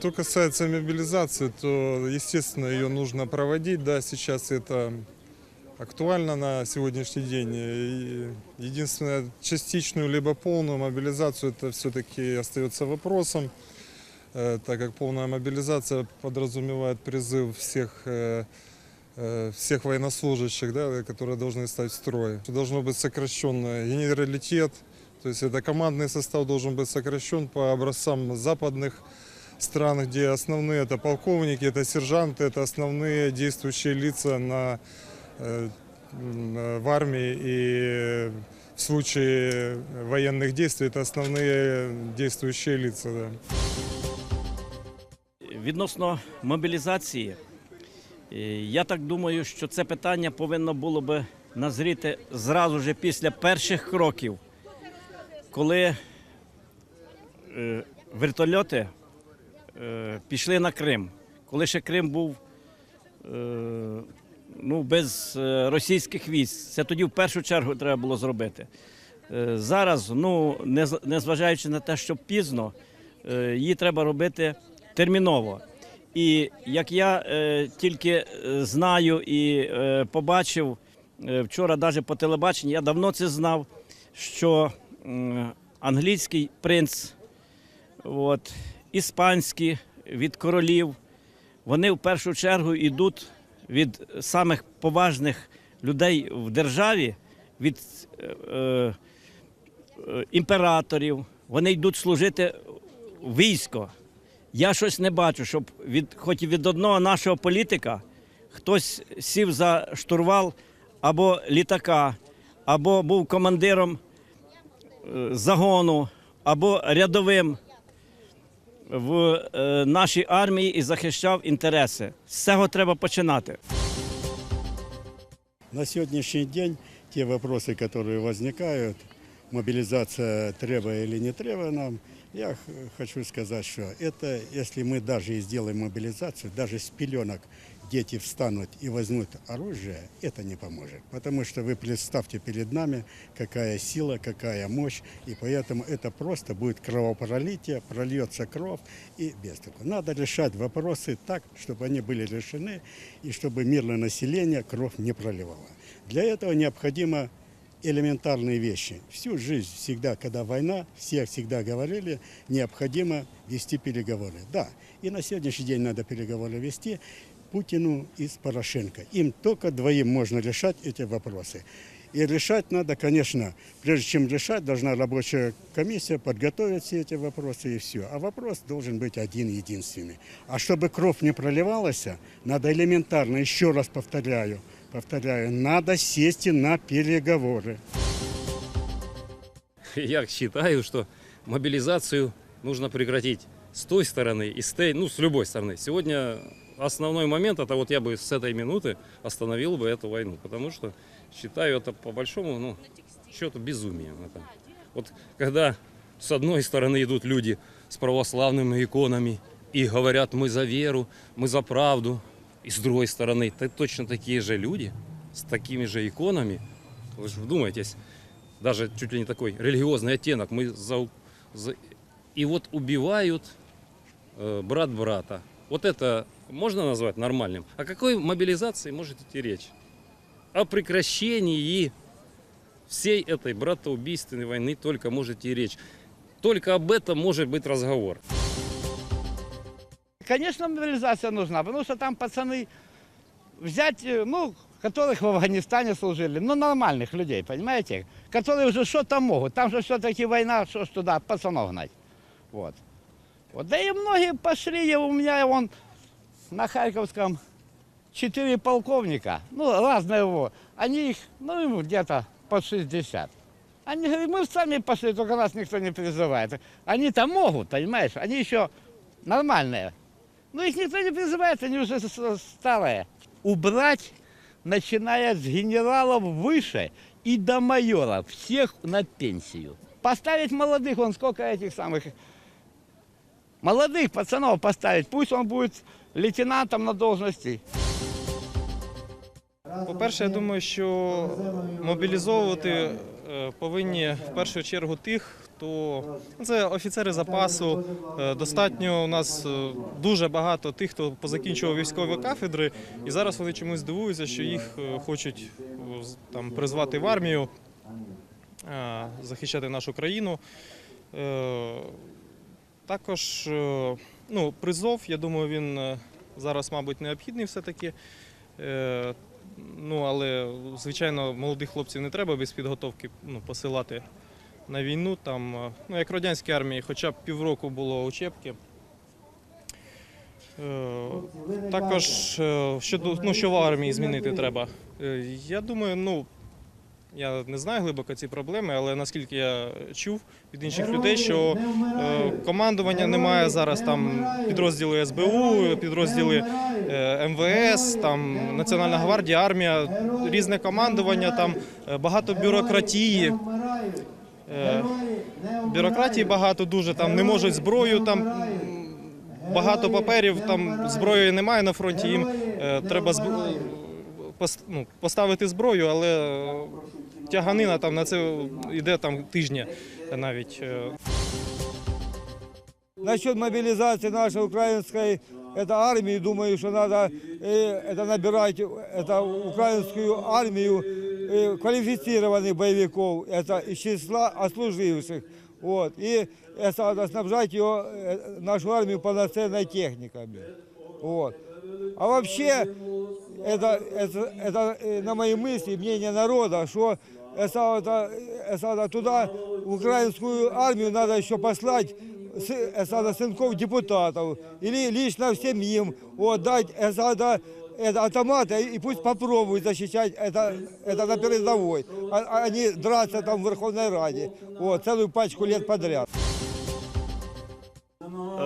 Что касается мобилизации, то, естественно, ее нужно проводить. Да, сейчас это актуально на сегодняшний день. Единственное, частичную либо полную мобилизацию, это все-таки остается вопросом, э, так как полная мобилизация подразумевает призыв всех э, э, всех военнослужащих, да, которые должны стать в строй. Должно быть сокращен генералитет, то есть это командный состав должен быть сокращен по образцам западных стран, где основные это полковники, это сержанты, это основные действующие лица на, э, м, э, в армии и в случае военных действий это основные действующие лица. Да. Відносно мобілізації, е, я так думаю, що це питання повинно було би назріти зразу ж після перших кроків, коли е, вертольоти е, пішли на Крим. Коли ще Крим був е, ну, без е, російських військ. Це тоді в першу чергу треба було зробити. Е, Зараз, ну, незважаючи на те, що пізно, е, її треба робити терміново. І як я е, тільки е, знаю і е, побачив е, вчора, навіть по телебаченню, я давно це знав, що англійський принц, от, іспанські від королів, вони в першу чергу йдуть від самих поважних людей в державі, від е, е, імператорів. Вони йдуть служити військо. Я щось не бачу, щоб від, хоч від одного нашого політика хтось сів за штурвал або літака, або був командиром е, загону, або рядовим в е, нашій армії і захищав інтереси. З цього треба починати. На сегодняшний день те вопросы, которые возникают, мобилизация требуя или не требуя нам, я х- хочу сказать, что это, если мы даже и сделаем мобилизацию, даже с пеленок дети встанут и возьмут оружие, это не поможет. Потому что вы представьте перед нами, какая сила, какая мощь, и поэтому это просто будет кровопролитие, прольется кровь и без такого. Надо решать вопросы так, чтобы они были решены, и чтобы мирное население кровь не проливало. Для этого необходимо элементарные вещи. Всю жизнь всегда, когда война, все всегда говорили, необходимо вести переговоры. Да, и на сегодняшний день надо переговоры вести Путину и с Порошенко. Им только двоим можно решать эти вопросы. И решать надо, конечно, прежде чем решать, должна рабочая комиссия подготовить все эти вопросы и все. А вопрос должен быть один единственный. А чтобы кровь не проливалась, надо элементарно, еще раз повторяю, повторяю, надо сесть на переговоры. Я считаю, что мобилизацию нужно прекратить с той стороны и с той, ну, с любой стороны. Сегодня основной момент, это вот я бы с этой минуты остановил бы эту войну, потому что считаю это по большому, ну, счету безумием. Это. Вот когда с одной стороны идут люди с православными иконами и говорят, мы за веру, мы за правду, и с другой стороны т- точно такие же люди с такими же иконами, вы же вдумайтесь, даже чуть ли не такой религиозный оттенок. Мы за, за- и вот убивают э, брат брата. Вот это можно назвать нормальным? О какой мобилизации может идти речь? О прекращении всей этой братоубийственной войны только может идти речь. Только об этом может быть разговор. Конечно, мобилизация нужна, потому что там пацаны взять, э, ну, которых в Афганистане служили, ну, нормальных людей, понимаете, которые уже что-то могут. Там же все-таки война, что ж туда пацанов гнать. Вот. Вот. Да и многие пошли, и у меня вон на Харьковском четыре полковника, ну, разные его, они их, ну, где-то под 60. Они говорят, мы сами пошли, только нас никто не призывает. Они-то могут, понимаешь, они еще нормальные. Но их никто не призывает, они уже старые. Убрать, начиная с генералов выше и до майора, всех на пенсию. Поставить молодых, он сколько этих самых молодых пацанов поставить, пусть он будет лейтенантом на должности. По-перше, я думаю, що мобілізовувати е, повинні в першу чергу тих, то ну, це офіцери запасу. Е, Достатньо у нас е, дуже багато тих, хто позакінчував військові кафедри, і зараз вони чомусь дивуються, що їх хочуть там призвати в армію, захищати нашу країну. Також е, ну, призов, я думаю, він е, зараз, мабуть, необхідний все-таки. Е, Ну, але, звичайно, молодих хлопців не треба без підготовки ну, посилати на війну. Там, ну, як в радянській армії, хоча б півроку було учебки. Також, що, ну, що в армії змінити треба. Я думаю, ну, я не знаю глибоко ці проблеми, але наскільки я чув від інших людей, що е, командування немає зараз там підрозділи СБУ, підрозділи е, МВС, там Національна гвардія, армія, різне командування, там е, багато бюрократії. Бюрократії багато дуже там не можуть зброю там. Багато паперів, там зброї немає на фронті. Їм е, треба зб- ну, поставити зброю, але е, тяганина там на це йде там тижні навіть. е. Насчет мобилизации нашей украинской это армии, думаю, что надо э, это набирать это украинскую армию э, квалифицированных боевиков, это из числа отслуживших. Вот. И это надо снабжать ее, э, нашу армию полноценной техниками. Вот. А вообще, это, это, это э, на мои мысли, мнение народа, что это, это, это туда, в украинскую армию надо еще послать с- это, надо сынков депутатов или лично всем им вот, дать это, надо, это, автоматы и пусть попробуют защищать это, это на передовой, а, а не драться там в Верховной Раде вот, целую пачку лет подряд.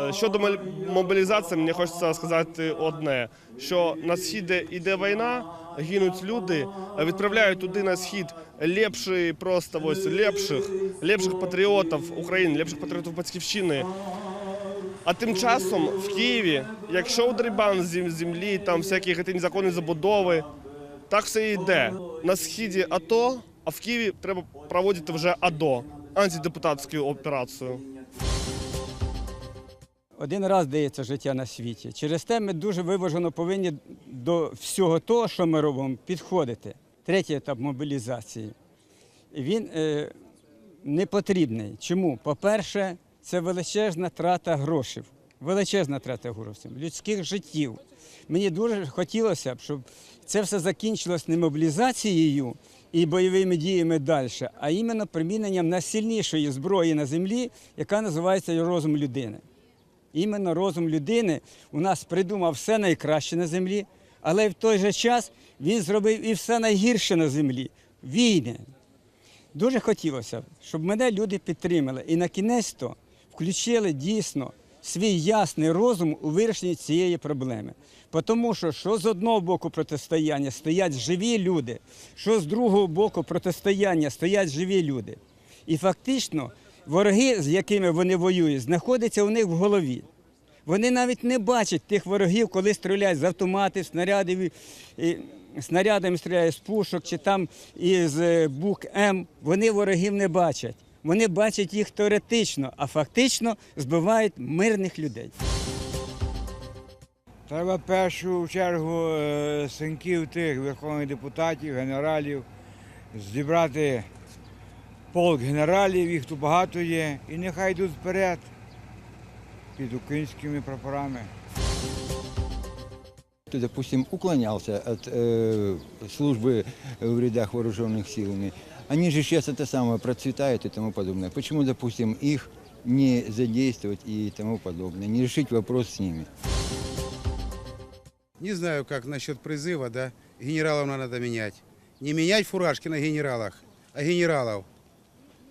Е, Щодо мобілізації, мені хочеться сказати одне: що на східі йде війна, гинуть люди, відправляють туди на схід лепші, просто ось лепших, лепших патріотів України, лепших патріотів батьківщини. А тим часом в Києві, якщо удрібан з зем- землі, там всякі ті незаконні забудови, так все йде. На східі АТО, а в Києві треба проводити вже АДО, антидепутатську операцію. Один раз дається життя на світі. Через те ми дуже виважено повинні до всього того, що ми робимо, підходити. Третій етап мобілізації. Він е, не потрібний. Чому? По-перше, це величезна трата грошей. Величезна трата грошей, людських життів. Мені дуже хотілося б, щоб це все закінчилось не мобілізацією і бойовими діями далі, а іменно приміненням найсильнішої зброї на землі, яка називається розум людини. Іменно розум людини у нас придумав все найкраще на землі, але в той же час він зробив і все найгірше на землі війни. Дуже хотілося б, щоб мене люди підтримали і на кінець то включили дійсно свій ясний розум у вирішенні цієї проблеми. Тому що що з одного боку протистояння стоять живі люди, що з другого боку протистояння стоять живі люди. І фактично вороги, з якими вони воюють, знаходяться у них в голові. Вони навіть не бачать тих ворогів, коли стріляють з автоматів, снарядів, снарядами стріляють з пушок чи там із е, бук М. Вони ворогів не бачать. Вони бачать їх теоретично, а фактично збивають мирних людей. Треба першу чергу е, синків тих верховних депутатів, генералів, зібрати полк генералів, їх тут багато є, і нехай йдуть вперед під українськими прапорами. кто, допустим, уклонялся от э, службы в рядах вооруженных силами, они же сейчас это самое процветают и тому подобное. Почему, допустим, их не задействовать и тому подобное, не решить вопрос с ними? Не знаю, как насчет призыва, да, генералов надо менять. Не менять фуражки на генералах, а генералов.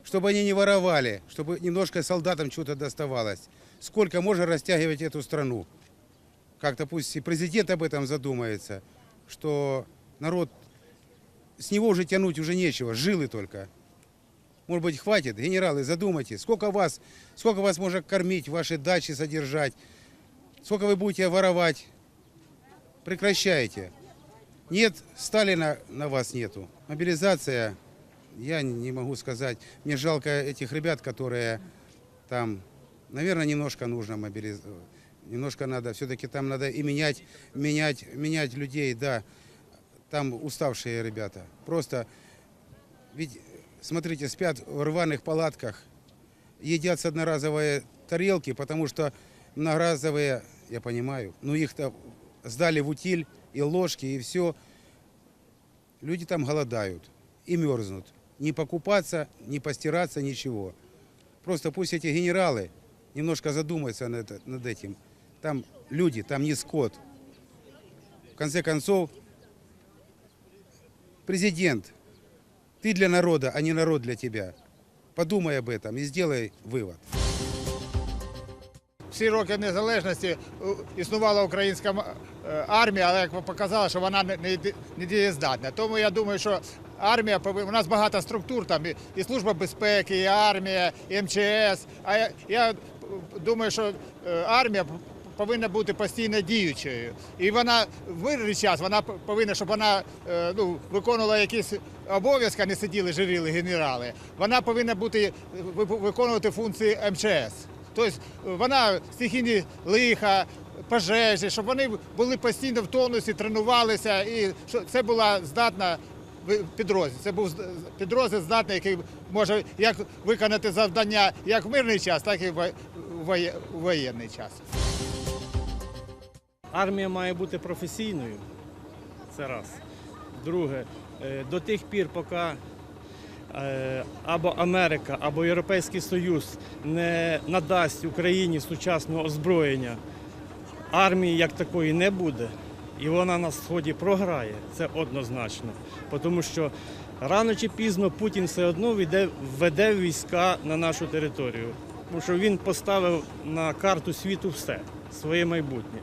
Чтобы они не воровали, чтобы немножко солдатам что-то доставалось. Сколько можно растягивать эту страну? Как-то пусть и президент об этом задумается, что народ, с него уже тянуть уже нечего, жилы только. Может быть, хватит? Генералы, задумайтесь, сколько вас, сколько вас можно кормить, ваши дачи содержать, сколько вы будете воровать, прекращайте. Нет, Сталина на вас нету. Мобилизация я не могу сказать. Мне жалко этих ребят, которые там, наверное, немножко нужно мобилизовать. Немножко надо, все-таки там надо и менять, менять, менять людей, да. Там уставшие ребята. Просто, ведь, смотрите, спят в рваных палатках, едят с одноразовой тарелки, потому что многоразовые, я понимаю, ну их-то сдали в утиль, и ложки, и все. Люди там голодают и мерзнут. Не покупаться, не постираться, ничего. Просто пусть эти генералы немножко задумаются над, над этим. Там люди, там не скот. В конце концов, президент, ты для народа, а не народ для тебя. Подумай об этом и сделай вывод. Всі роки незалежності е, існувала українська е, армія, але як показала, що вона не, дієздатна. Тому я думаю, що армія у нас багато структур, там і, служба безпеки, і армія, і МЧС. А я, я думаю, що е, армія повинна бути постійно діючою. І вона в мирний час вона повинна, щоб вона ну, виконувала якісь обов'язки, не сиділи, жиріли генерали. Вона повинна бути виконувати функції МЧС. Тобто вона стихійні лиха, пожежі, щоб вони були постійно в тонусі, тренувалися, і це була здатна підрозділ. Це був підрозділ здатний, який може як виконати завдання як в мирний час, так і в воєнний час. Армія має бути професійною. Це раз. Друге, е, до тих пір, поки е, або Америка, або Європейський Союз не надасть Україні сучасного озброєння, армії як такої не буде. І вона на сході програє, це однозначно. Тому що рано чи пізно Путін все одно веде війська на нашу територію. Тому що він поставив на карту світу все, своє майбутнє.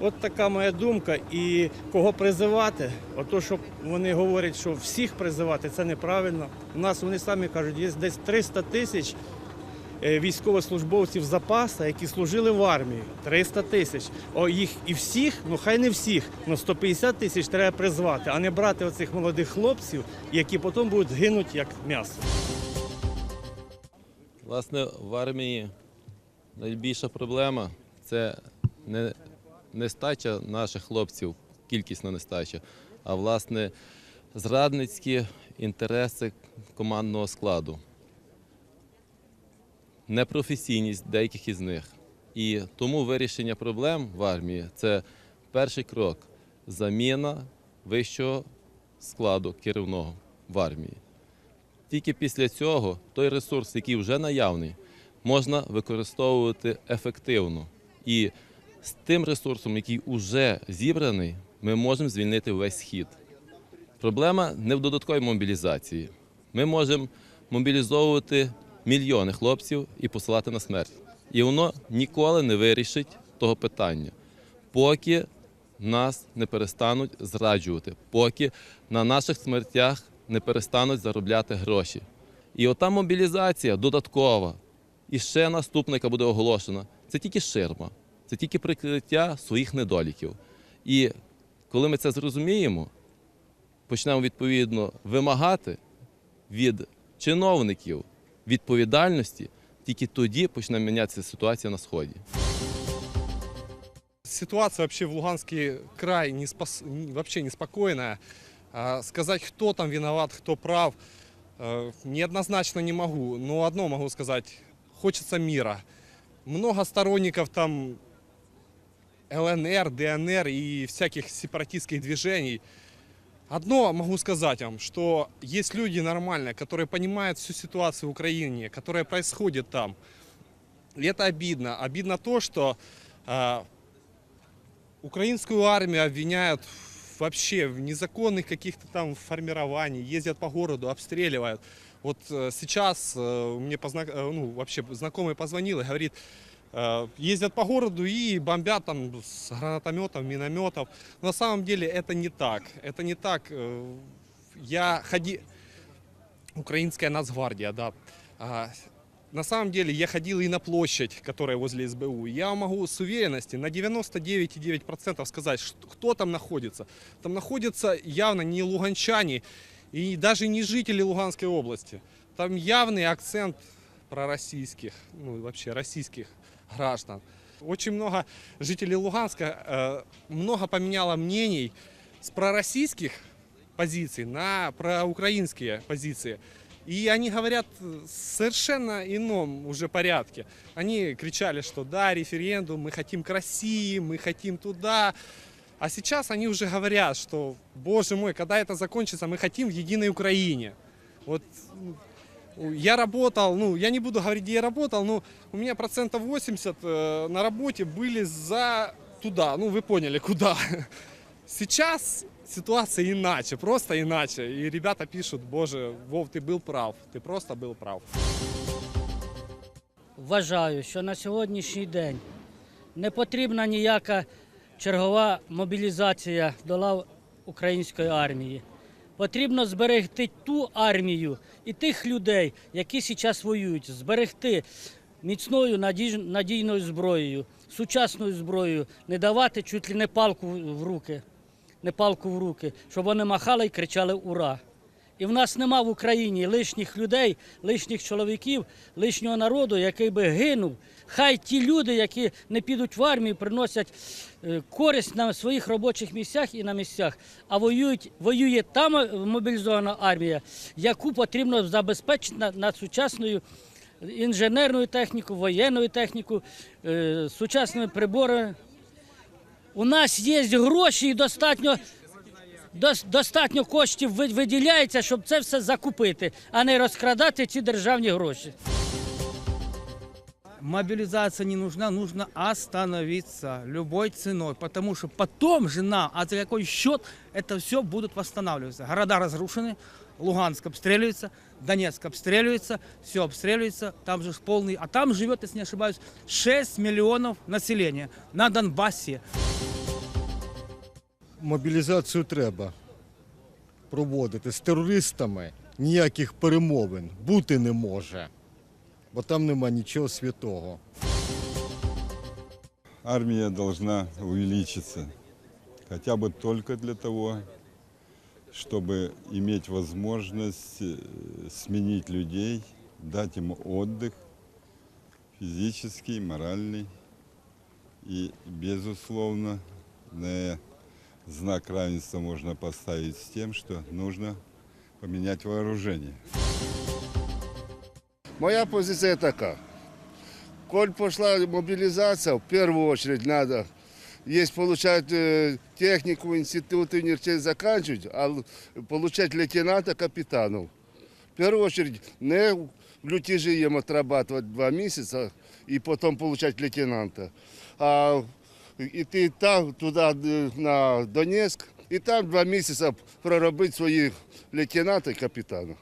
От така моя думка. І кого призивати? Ото, що вони говорять, що всіх призивати, це неправильно. У нас вони самі кажуть, є десь 300 тисяч е, військовослужбовців запаса, які служили в армії. 300 тисяч. О, їх і всіх, ну хай не всіх, ну 150 тисяч треба призвати, а не брати оцих молодих хлопців, які потім будуть гинути як м'ясо. Власне, в армії найбільша проблема це не нестача наших хлопців, кількісна нестача, а власне зрадницькі інтереси командного складу, непрофесійність деяких із них. І тому вирішення проблем в армії це перший крок заміна вищого складу керівного в армії. Тільки після цього той ресурс, який вже наявний, можна використовувати ефективно. І з тим ресурсом, який вже зібраний, ми можемо звільнити весь схід. Проблема не в додатковій мобілізації. Ми можемо мобілізовувати мільйони хлопців і посилати на смерть. І воно ніколи не вирішить того питання, поки нас не перестануть зраджувати, поки на наших смертях не перестануть заробляти гроші. І ота мобілізація додаткова, і ще наступна, яка буде оголошена, це тільки ширма, це тільки прикриття своїх недоліків. І коли ми це зрозуміємо, почнемо відповідно вимагати від чиновників відповідальності, тільки тоді почне мінятися ситуація на сході. Ситуация вообще в Луганске край не спас- вообще неспокойная. Сказать, кто там виноват, кто прав, э, неоднозначно не могу. Но одно могу сказать, хочется мира. Много сторонников там ЛНР, ДНР и всяких сепаратистских движений. Одно могу сказать вам, что есть люди нормальные, которые понимают всю ситуацию в Украине, которая происходит там. И это обидно. Обидно то, что а, Украинскую армию обвиняют вообще в незаконных каких-то там формирований, ездят по городу, обстреливают. Вот э, сейчас э, мне позна- э, ну, вообще знакомый позвонил и говорит, э, ездят по городу и бомбят там с гранатометов, минометов. На самом деле это не так. Это не так. Э, Я ходи... Украинская нацгвардия, да. А, на самом деле я ходил и на площадь, которая возле СБУ. Я могу с уверенностью на 99,9% сказать, что, кто там находится. Там находятся явно не луганчане и даже не жители Луганской области. Там явный акцент пророссийских, ну вообще российских граждан. Очень много жителей Луганска, э, много поменяло мнений с пророссийских позиций на проукраинские позиции. И они говорят совершенно ином уже порядке. Они кричали, что да, референдум, мы хотим к России, мы хотим туда. А сейчас они уже говорят, что, боже мой, когда это закончится, мы хотим в единой Украине. Вот я работал, ну, я не буду говорить, где я работал, но у меня процентов 80 э, на работе были за туда, ну, вы поняли, куда. Сейчас ситуация иначе, просто иначе. И ребята пишут, боже, Вов, ты был прав, ты просто был прав. Вважаю, що на сьогоднішній день не потрібна ніяка чергова мобілізація до лав української армії. Потрібно зберегти ту армію і тих людей, які зараз воюють, зберегти міцною надійною зброєю, сучасною зброєю, не давати чуть ли не палку в руки, не палку в руки, щоб вони махали і кричали Ура! І в нас нема в Україні лишніх людей, лишніх чоловіків, лишнього народу, який би гинув. Хай ті люди, які не підуть в армію, приносять е, користь на своїх робочих місцях і на місцях, а воюють, воює та мобілізована армія, яку потрібно забезпечити на- над сучасною інженерною технікою, воєнною технікою, е, сучасними приборами. У нас є гроші і достатньо дос- достатньо коштів ви- виділяється, щоб це все закупити, а не розкрадати ці державні гроші. Мобилизация не нужна, нужно остановиться любой ценой, потому что потом же нам, а за какой счет это все будут восстанавливаться. Города разрушены, Луганск обстреливается, Донецк обстреливается, все обстреливается, там же полный, а там живет, если не ошибаюсь, 6 миллионов населения на Донбассе. Мобілізацію треба проводити з терористами. Ніяких перемовин бути не може, бо там нема нічого святого. армия должна увеличиться. Хотя бы только для того, чтобы иметь возможность э, сменить людей, дать им отдых физический, моральный. И, безусловно, на знак равенства можно поставить с тем, что нужно поменять вооружение. Моя позиция така. Коль пошла мобилизация, в первую очередь надо, есть получать э, технику, институты, университет заканчивать, а получать лейтенанта, капитанов. В первую очередь не лютежи им отрабатывать два месяца и потом получать лейтенанта, а идти там, туда, э, на Донецк, и там два месяца проробить своих лейтенанта и капитана.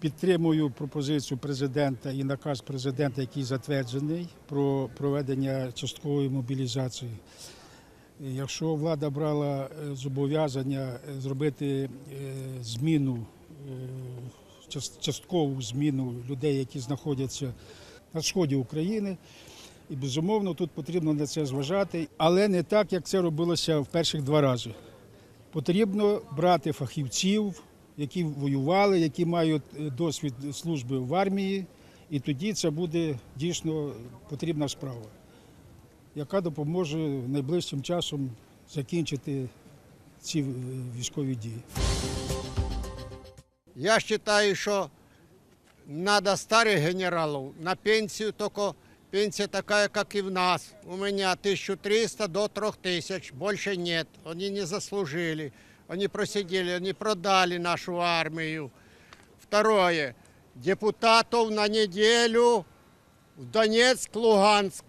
Підтримую пропозицію президента і наказ президента, який затверджений про проведення часткової мобілізації. Якщо влада брала е, зобов'язання е, зробити е, зміну, е, часткову зміну людей, які знаходяться на сході України, і безумовно тут потрібно на це зважати, але не так, як це робилося в перших два рази. Потрібно брати фахівців, які воювали, які мають е, досвід служби в армії, і тоді це буде дійсно потрібна справа, яка допоможе найближчим часом закінчити ці е, військові дії. Я считаю, что надо старых генералов на пенсию, только пенсия такая, как и в нас. У меня 1300 до 3000, больше нет. Они не заслужили, они просидели, они продали нашу армию. Второе, депутатов на неделю в Донецк, Луганск,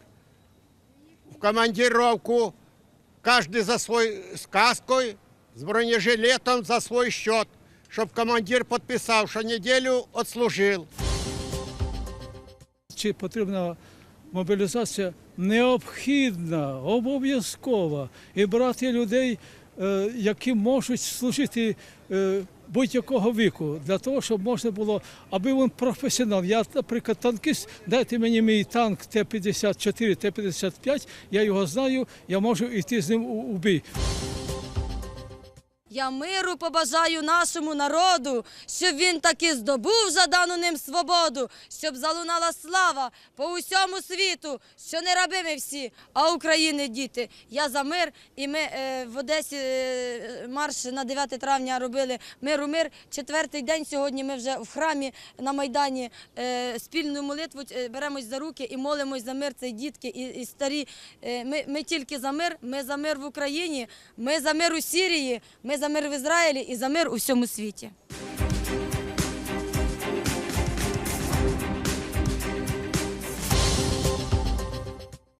в командировку, каждый за свой с каской, с бронежилетом за свой счет, чтобы командир подписал, что неделю отслужил. Чи потрібна мобілізація? Необхідна, обов'язкова. І брати людей, е, які можуть служити е, будь-якого віку, для того, щоб можна було, аби він професіонал. Я, наприклад, танкіст, дайте мені мій танк Т-54, Т-55, я його знаю, я можу йти з ним у, у бій. Я миру побажаю нашому народу, щоб він таки здобув жадану ним свободу, щоб залунала слава по усьому світу, що не раби ми всі, а України діти. Я за мир, і ми е, в Одесі е, марш на 9 травня робили миру мир. Четвертий день сьогодні ми вже в храмі на Майдані е, спільну молитву е, беремось за руки і молимось за мир. Це і дітки і, і старі. Е, ми, ми тільки за мир, ми за мир в Україні, ми за мир у Сірії, ми за мир в Ізраїлі і за мир у всьому світі.